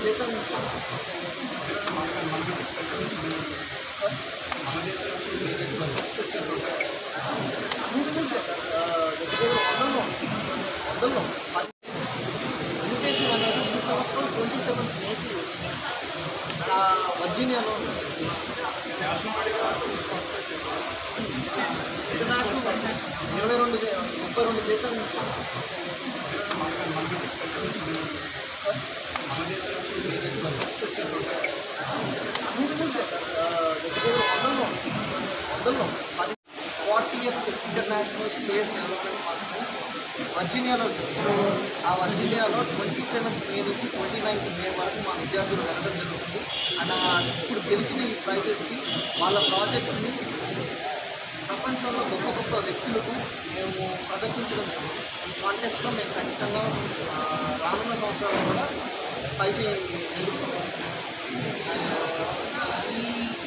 దేశాల నుంచి వందల్లో వందల్లో అనేది ఈ సంవత్సరం ట్వంటీ సెవెంత్ మేకి వచ్చింది వర్జీనియాలో ఇంటర్నేషనల్ ఇరవై రెండు ముప్పై రెండు దేశాల. నుంచి forty eighth international space development conference వర్జీనియాలో ఆ వర్జీనియాలో ట్వంటీ సెవెంత్ మే నుంచి ట్వంటీ నైన్త్ మే వరకు మా విద్యార్థులు వెళ్ళడం జరుగుతుంది అండ్ ఇప్పుడు గెలిచిన ఈ ప్రైజెస్కి వాళ్ళ ప్రాజెక్ట్స్ని ప్రపంచంలో గొప్ప గొప్ప వ్యక్తులకు మేము ప్రదర్శించడం జరుగుతుంది ఈ కాంటెస్ట్లో మేము ఖచ్చితంగా రానున్న సంవత్సరాలు పైకి ఈ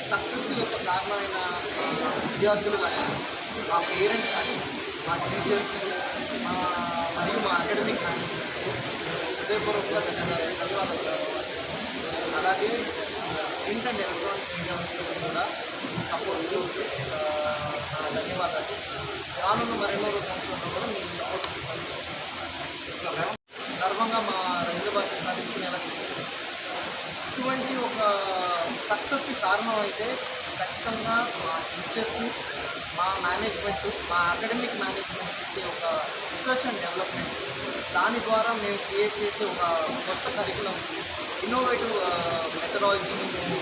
సక్సెస్కి యొక్క కారణమైన విద్యార్థులు కానీ మా పేరెంట్స్ కానీ మా టీచర్స్ మా మరియు మా అకాడమిక్ కానీ హృదయపూర్వకంగా ధన్యవాదాలు ధన్యవాదాలు. అలాగే ప్రింట్ అండ్ ఎలక్ట్రానిక్ మీడియా కూడా ఈ సపోర్ట్ ధన్యవాదాలు. రానున్న మరెన్నో సంవత్సరాల్లో కూడా మీ సపోర్ట్ గర్వంగా మా రైతు బాధ్యత సాధించుకునేలా చేస్తుంది ఇటువంటి ఒక సక్సెస్కి కారణం అయితే ఖచ్చితంగా మా టీచర్స్ మా మేనేజ్మెంట్ మా అకాడమిక్ మేనేజ్మెంట్ చేసే ఒక రీసెర్చ్ అండ్ డెవలప్మెంట్ దాని ద్వారా మేము క్రియేట్ చేసే ఒక కొత్త కరికులం ఇన్నోవేటివ్ మెథడాలజీని మేము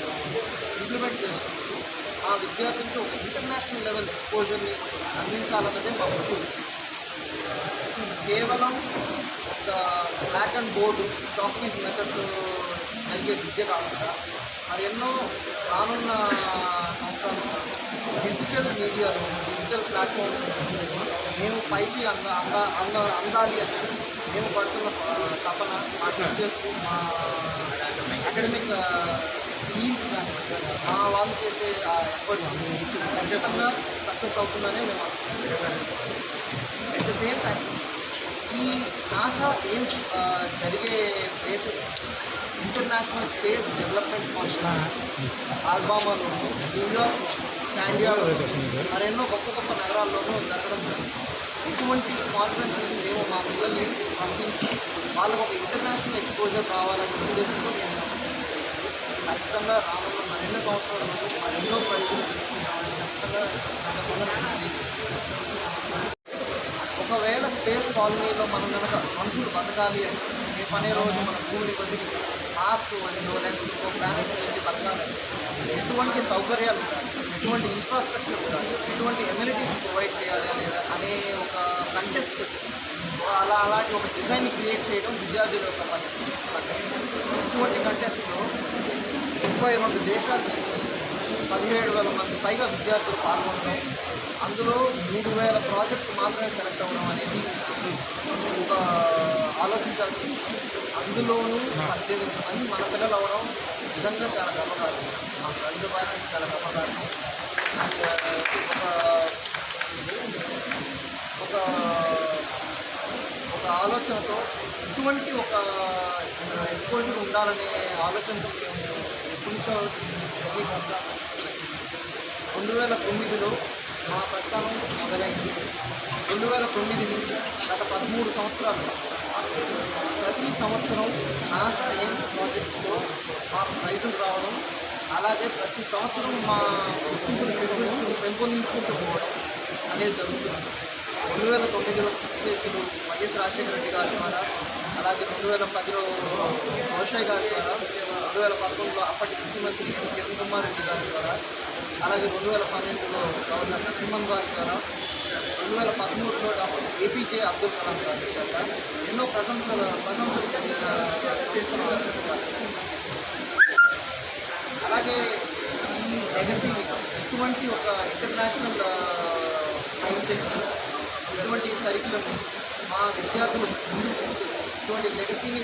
ఇంప్లిమెంట్ చేస్తున్నాము ఆ విద్యార్థులకు ఒక ఇంటర్నేషనల్ లెవెల్ ఎక్స్పోజర్ని అందించాలన్నదే మా ముఖ్య ఉద్దేశం. కేవలం black and board chalk piece method జరిగే విద్య కాకుండా మరి ఎన్నో రానున్న సంవత్సరాలు డిజిటల్ మీడియాలు డిజిటల్ ప్లాట్ఫామ్స్ మేము పైకి అంద అంద అంద అందాలి అని మేము పడుతున్న తపన మా టీచర్స్ మా అకాడమిక్ టీమ్స్ కానీ మా వాళ్ళు చేసే ఎఫర్ట్ ఖచ్చితంగా సక్సెస్ అవుతుందనే మేము అనుకుంటున్నాం అట్ ద సేమ్ టైం ఈ నాసా ఎయిమ్స్ జరిగే places international space development function ఆల్బామాలోను New York శాండియాలో మరెన్నో గొప్ప గొప్ప నగరాల్లోనూ జరగడం జరుగుతుంది ఇటువంటి కాన్ఫరెన్స్ మేము మా పిల్లల్ని పంపించి వాళ్ళకు ఒక ఇంటర్నేషనల్ ఎక్స్పోజర్ కావాలనే ఉద్దేశంతో మేము ఖచ్చితంగా రానున్న మరెన్నో సంవత్సరాలు మరెన్నో ప్రైజులు తెలుసుకుంటామని ఖచ్చితంగా తప్పకుండా ఒకవేళ స్పేస్ కాలనీలో మనం కనుక మనుషులు బతకాలి అంటే రేపు అనే రోజు మన భూమిని బతికి మాస్క్ వదిలో లేకపోతే ఇంకో ప్లానెట్ వెళ్ళి బతకాలి ఎటువంటి సౌకర్యాలు ఉండాలి? ఎటువంటి ఇన్ఫ్రాస్ట్రక్చర్ ఉండాలి? ఎటువంటి ఎమ్యూనిటీస్ ప్రొవైడ్ చేయాలి అనే అనే ఒక కంటెస్ట్ అలా అలాంటి ఒక డిజైన్ క్రియేట్ చేయడం విద్యార్థుల యొక్క పద్ధతి. కంటెస్ట్ ఇటువంటి కంటెస్ట్లో ముప్పై రెండు దేశాల పదిహేడు వేల మంది పైగా విద్యార్థులు పాల్గొనడం అందులో మూడు వేల ప్రాజెక్టు మాత్రమే సెలెక్ట్ అవ్వడం అనేది ఒక ఆలోచించాల్సి అందులోనూ పద్దెనిమిది మంది మన పిల్లలు అవ్వడం నిజంగా చాలా గర్వకారణం. మా ఫ్రెండ్ వారికి చాలా గర్వకారణం. ఒక ఒక ఒక ఆలోచనతో ఇటువంటి ఒక ఎక్స్పోజర్ ఉండాలనే ఆలోచనతో మేము ఎప్పటి నుంచో రెండు వేల తొమ్మిదిలో మా ప్రస్థానం మొదలైంది. రెండు వేల తొమ్మిది నుంచి గత పదమూడు సంవత్సరాలు ప్రతి సంవత్సరం నాసా ఎయిమ్స్ ప్రాజెక్ట్స్లో మాకు ప్రైజులు రావడం అలాగే ప్రతి సంవత్సరం మా గుర్తింపును పెంపొందించుకుంటూ పెంపొందించుకుంటూ పోవడం అనేది జరుగుతుంది. రెండు వేల తొమ్మిదిలో చేసిన వైఎస్ రాజశేఖర రెడ్డి గారి ద్వారా అలాగే రెండు వేల పదిలో రోషయ్య గారి ద్వారా రెండు వేల పదకొండులో అప్పటి ముఖ్యమంత్రి ఎన్ కిరణ్ కుమార్ రెడ్డి గారి ద్వారా అలాగే రెండు వేల పన్నెండులో గవర్నర్ నరసింహన్ గారి ద్వారా రెండు వేల పదమూడులో డాక్టర్ ఏపీజే అబ్దుల్ కలాం గారి చేత ఎన్నో ప్రశంసలు ప్రశంసలు అలాగే ఈ లెగసీని ఇటువంటి ఒక ఇంటర్నేషనల్ మైండ్ సెట్ని ఇటువంటి కరికులంని మా విద్యార్థులు ముందుకు తీసుకు ఇటువంటి లెగసీని